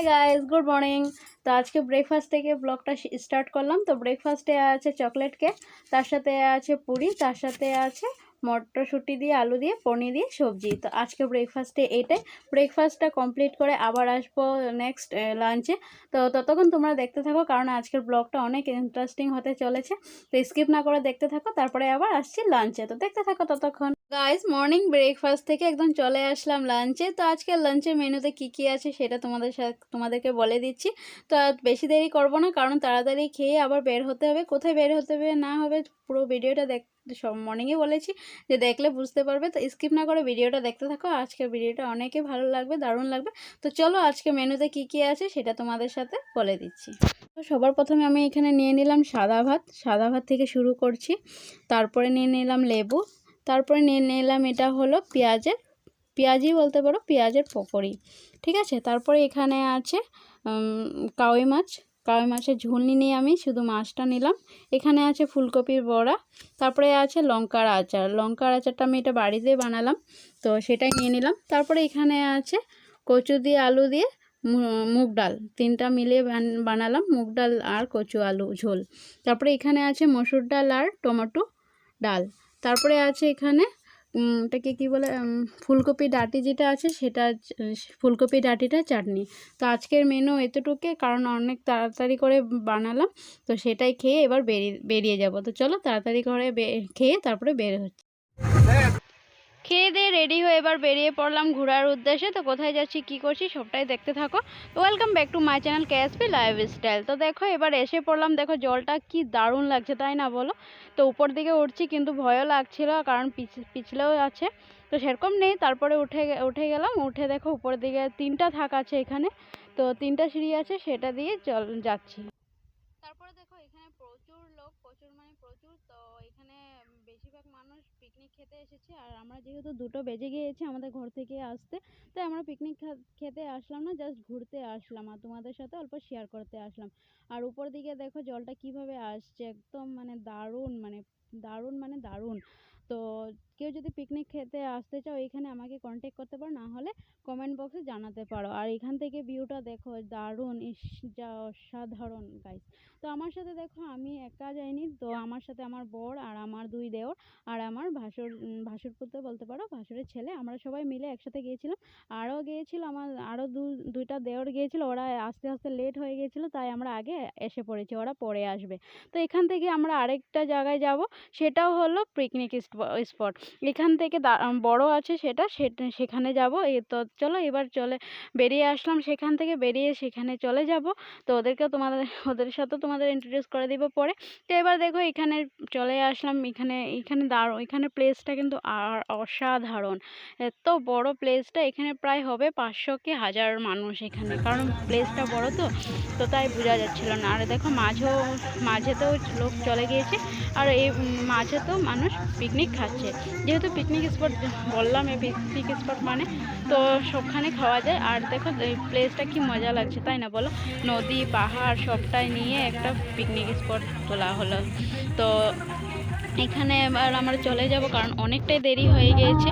Hi guys good morning তো আজকে breakfast থেকে ব্লগটা স্টার্ট করলাম। তো ব্রেকফাস্টে আছে চকলেট কেক তার সাথে আছে পুরি, তার সাথে আছে মটরশুঁটি দিয়ে, আলু দিয়ে, পনির দিয়ে, সবজি। তো আজকে ব্রেকফাস্টে এটাই ব্রেকফাস্টটা কমপ্লিট করে আবার আসব নেক্সট লাঞ্চে তো ততক্ষণ তোমরা দেখতে থাকো, কারণ আজকের ব্লগটা অনেক ইন্টারেস্টিং হতে চলেছে। তো স্কিপ না করে দেখতে থাকো, তারপরে আবার আসছি লাঞ্চে তো দেখতে থাকো ততক্ষণ। গাইস মর্নিং ব্রেকফাস্ট থেকে একদম চলে আসলাম লাঞ্চে তো আজকে লাঞ্চের মেনুতে কি কি আছে সেটা তোমাদের সাথে, তোমাদেরকে বলে দিচ্ছি। তো বেশি দেরি করব না, কারণ তাড়াতাড়ি খেয়ে আবার বের হতে হবে। কোথায় বের হতে হবে না হবে পুরো ভিডিওটা দেখ সব মর্নিংয়ে বলেছি যে দেখলে বুঝতে পারবে। তো স্কিপ না করে ভিডিওটা দেখতে থাকো। আজকের ভিডিওটা অনেকে ভালো লাগবে, দারুণ লাগবে। তো চলো আজকে মেনুতে কি কি আছে সেটা তোমাদের সাথে বলে দিচ্ছি। তো সবার প্রথমে আমি এখানে নিয়ে নিলাম সাদা ভাত। সাদা ভাত থেকে শুরু করছি। তারপরে নিয়ে নিলাম লেবু। তারপরে নিয়ে নিলাম এটা হলো পেঁয়াজের পেঁয়াজই বলতে পারো, পেঁয়াজের পকোড়ি। ঠিক আছে? তারপরে এখানে আছে কাউই মাছ। কাউই মাছের ঝোল নিয়ে আমি শুধু মাছটা নিলাম। এখানে আছে ফুলকপির বড়া, তারপরে আছে লঙ্কার আচার। লঙ্কার আচারটা আমি এটা বাড়িতে বানালাম, তো সেটাই নিয়ে নিলাম। তারপরে এখানে আছে কচু দিয়ে আলু দিয়ে মুগ ডাল। তিনটা মিলিয়ে বানালাম মুগ ডাল আর কচু আলু ঝোল। তারপরে এখানে আছে মসুর ডাল আর টমেটো ডাল। তারপরে আছে এখানে এটাকে কি বলে ফুলকপি ডাঁটি যেটা আছে সেটা, ফুলকপি ডাঁটিটা চাটনি। তো আজকের মেনু এতটুকু, কারণ অনেক তাড়াতাড়ি করে বানালাম, তো সেটাই খেয়ে এবার বেরিয়ে বেরিয়ে যাব। তো চলো তাড়াতাড়ি করে খেয়ে তারপরে বের হচ্ছে। খেয়ে দিয়ে রেডি হয়ে এবার বেরিয়ে পড়লাম ঘোরার উদ্দেশ্যে। তো কোথায় যাচ্ছি, কি করছি, সবটাই দেখতে থাকো। Welcome back to my channel KSP lifestyle তো দেখো, এবার এসে পড়লাম, দেখো জলটা কি দারুণ লাগছে, তাই না বলো? তো উপর দিকে উঠছি, কিন্তু ভয়ও লাগছিল, কারণ পিছলেও আছে। তো সেরকম নেই, তারপরে উঠে উঠে গেলাম, উঠে দেখো উপর দিকে তিনটা থাক আছে এখানে। তো তিনটা সিঁড়ি আছে, সেটা দিয়ে চল, যাচ্ছি। তারপরে দেখো এখানে প্রচুর লোক, প্রচুর মানে প্রচুর, তো বেশিরভাগ মানুষ পিকনিক খেতে এসেছে আর আমরা যেহেতু দুটো বেজে গিয়েছি আমাদের ঘর থেকে আসতে, তাই আমরা পিকনিক খেতে আসলাম না জাস্ট ঘুরতে আসলাম আর তোমাদের সাথে অল্প শেয়ার করতে আসলাম। আর উপর দিকে দেখো জলটা কীভাবে আসছে, একদম মানে দারুণ মানে দারুণ মানে দারুণ। তো কেউ যদি পিকনিক খেতে আসতে চাও, এখানে আমাকে কন্ট্যাক্ট করতে পারো, না হলে কমেন্ট বক্সে জানাতে পারো। আর এখান থেকে ভিউটা দেখো, দারুণ, ইস, যা অসাধারণ গাইস তো আমার সাথে দেখো, আমি একা যাইনি, তো আমার সাথে আমার বর আর আমার দুই দেওর আর আমার ভাসুর ভাসুর পুত্র বলতে পারো, ভাসুরের ছেলে। আমরা সবাই মিলে একসাথে গিয়েছিলাম। আরও গিয়েছিল আমার আরও দু, দুইটা দেওর গিয়েছিল। ওরা আস্তে আস্তে লেট হয়ে গিয়েছিল, তাই আমরা আগে এসে পড়েছি, ওরা পরে আসবে। তো এখান থেকে আমরা আরেকটা জায়গায় যাব, সেটাও হলো পিকনিক স্পট এখান থেকে বড় আছে সেটা সেখানে যাব। এই তো চলো এবার চলে বেরিয়ে আসলাম সেখান থেকে, বেরিয়ে সেখানে চলে যাব। তো ওদেরকে তোমাদের, ওদের সাথে তোমাদের ইন্ট্রোডিউস করে দিব পরে। তো এবার দেখো এখানে চলে আসলাম, এখানে এখানে দাঁড়ো এখানে প্লেসটা কিন্তু আর অসাধারণ। এত বড় প্লেসটা এখানে প্রায় হবে পাঁচশো কি হাজার মানুষ এখানে। কারণ প্লেসটা বড় তো তো তাই বোঝা যাচ্ছিল না। আর দেখো মাঝেও, মাঝেতেও লোক চলে গিয়েছে। আর এই মাঝেতেও মানুষ পিকনিক খাচ্ছে। যেহেতু পিকনিক স্পট বললাম এই পিকনিক স্পট মানে তো সবখানে খাওয়া যায়। আর দেখো, এই প্লেসটা কি মজা লাগছে, তাই না বলো? নদী, পাহাড়, সবটাই নিয়ে একটা পিকনিক স্পট তোলা হলো। তো এখানে এবার আমরা চলে যাব, কারণ অনেকটাই দেরি হয়ে গিয়েছে।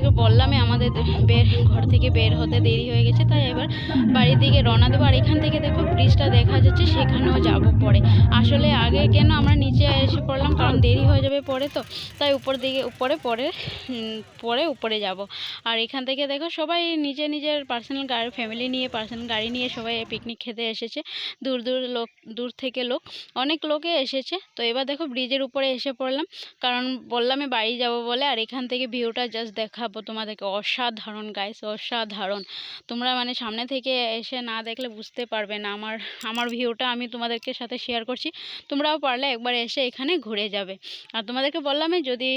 তোমাদেরকে বললামই আমাদের বের ঘর থেকে বের হতে দেরি হয়ে গেছে, তাই এবার বাড়ির দিকে রওনা দেবো। আর এখান থেকে দেখো ব্রিজটা দেখা যাচ্ছে, সেখানেও যাব পরে। আসলে আগে কেন আমরা নিচে এসে পড়লাম, কারণ দেরি হয়ে যাবে পরে তো, তাই উপর দিকে, উপরে, পরে পরে উপরে যাব। আর এখান থেকে দেখো সবাই নিজে নিজের পার্সোনাল গাড়ি ফ্যামিলি নিয়ে পার্সোনাল গাড়ি নিয়ে সবাই পিকনিক খেতে এসেছে। দূর দূর লোক, দূর থেকে লোক, অনেক লোকে এসেছে। তো এবার দেখো ব্রিজের উপরে এসে পড়লাম, কারণ বললামই বাড়ি যাব বলে, আর এখান থেকে ভিউটা জাস্ট দেখাবো তোমাদেরকে অসাধারণ গাইস অসাধারণ। তোমরা মানে সামনে থেকে এসে না দেখলে বুঝতে পারবে না। আমার আমার ভিউটা আমি তোমাদেরকে সাথে শেয়ার করছি। তোমরাও পারলে একবার এসে এখানে ঘুরে যাবে। আর তোমাদেরকে বললামই যদি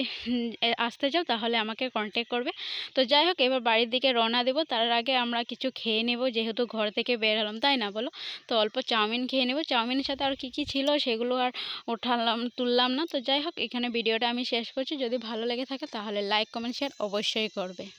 আসতে চাও তাহলে আমাকে কন্ট্যাক্ট করবে। তো যাই হোক, এবার বাড়ির দিকে রওনা দেবো। তার আগে আমরা কিছু খেয়ে নেব, যেহেতু ঘর থেকে বের হলাম, তাই না বলো? তো অল্প চাউমিন খেয়ে নেব। চাউমিনের সাথে আর কী কী ছিল সেগুলো আর ওঠালাম, তুললাম না। তো যাই হোক, এখানে ভিডিওটা আমি শেষ করছি। যদি ভালো লেগে থাকে তাহলে লাইক কমেন্ট শেয়ার অবশ্যই recorde.